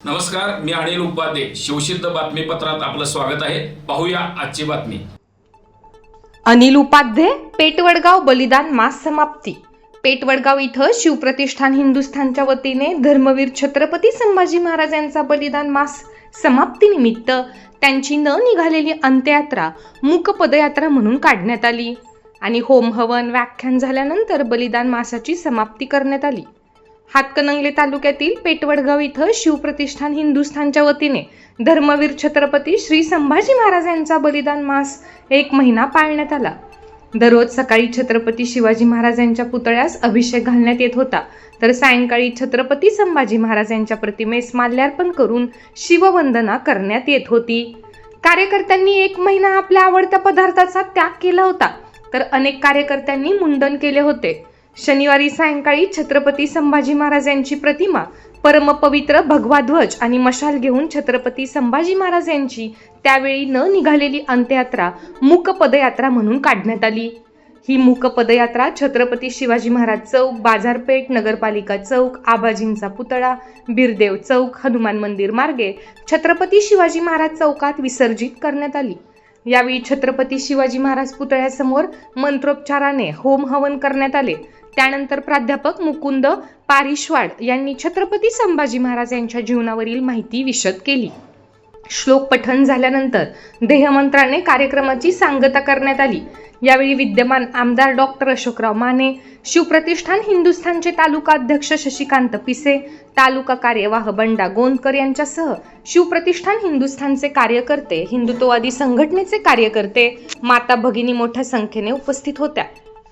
नमस्कार मी अनिल उपाध्ये. शिवसिद्ध बातमीपत्रात आपलं स्वागत आहे. पाहूया आजची बातमी. अनिल उपाध्ये पेटवडगाव बलिदान मास समाप्ती. पेटवडगाव इथं शिवप्रतिष्ठान हिंदुस्थानच्या वतीने धर्मवीर छत्रपती संभाजी महाराज यांचा बलिदान मास समाप्तीनिमित्त त्यांची न निघालेली अंत्ययात्रा मूक पदयात्रा म्हणून काढण्यात आली. आणि होम हवन व्याख्यान झाल्यानंतर बलिदान मासाची समाप्ती करण्यात आली. हातकणंगले तालुक्यातील पेटवडगाव इथं शिवप्रतिष्ठान हिंदुस्थानच्या वतीने धर्मवीर छत्रपती श्री संभाजी महाराज यांचा बलिदान मास एक महिना पाळण्यात आला. दररोज सकाळी छत्रपती शिवाजी महाराज यांच्या पुतळ्यास अभिषेक घालण्यात येत होता. तर सायंकाळी छत्रपती संभाजी महाराज यांच्या प्रतिमेस माल्यार्पण करून शिववंदना करण्यात येत होती. कार्यकर्त्यांनी एक महिना आपल्या आवडत्या पदार्थाचा त्याग केला होता. तर अनेक कार्यकर्त्यांनी मुंडन केले होते. शनिवारी सायंकाळी छत्रपती संभाजी महाराज यांची प्रतिमा परमपवित्र भगवा ध्वज आणि मशाल घेऊन छत्रपती संभाजी महाराज यांची त्यावेळी न निघालेली अंत्ययात्रा मूक पदयात्रा म्हणून काढण्यात आली. ही मूक पदयात्रा छत्रपती शिवाजी महाराज चौक बाजारपेठ नगरपालिका चौक आबाजींचा पुतळा बिरदेव चौक हनुमान मंदिर मार्गे छत्रपती शिवाजी महाराज चौकात विसर्जित करण्यात आली. यावेळी छत्रपती शिवाजी महाराज पुतळ्यासमोर मंत्रोपचाराने होम हवन करण्यात आले. त्यानंतर प्राध्यापक मुकुंद पारिश्वाड यांनी छत्रपती संभाजी महाराज यांच्या जीवनावरील माहिती विशद केली. श्लोक पठण झाल्यानंतर देहमंत्राने कार्यक्रमाची सांगता करण्यात आली. यावेळी विद्यमान आमदार डॉक्टर अशोकराव माने शिवप्रतिष्ठान हिंदुस्थानचे तालुका अध्यक्ष शशिकांत पिसे तालुका कार्यवाह बंडा गोंदकर यांच्यासह शिवप्रतिष्ठान हिंदुस्थानचे कार्यकर्ते हिंदुत्ववादी संघटनेचे कार्यकर्ते माता भगिनी मोठ्या संख्येने उपस्थित होत्या.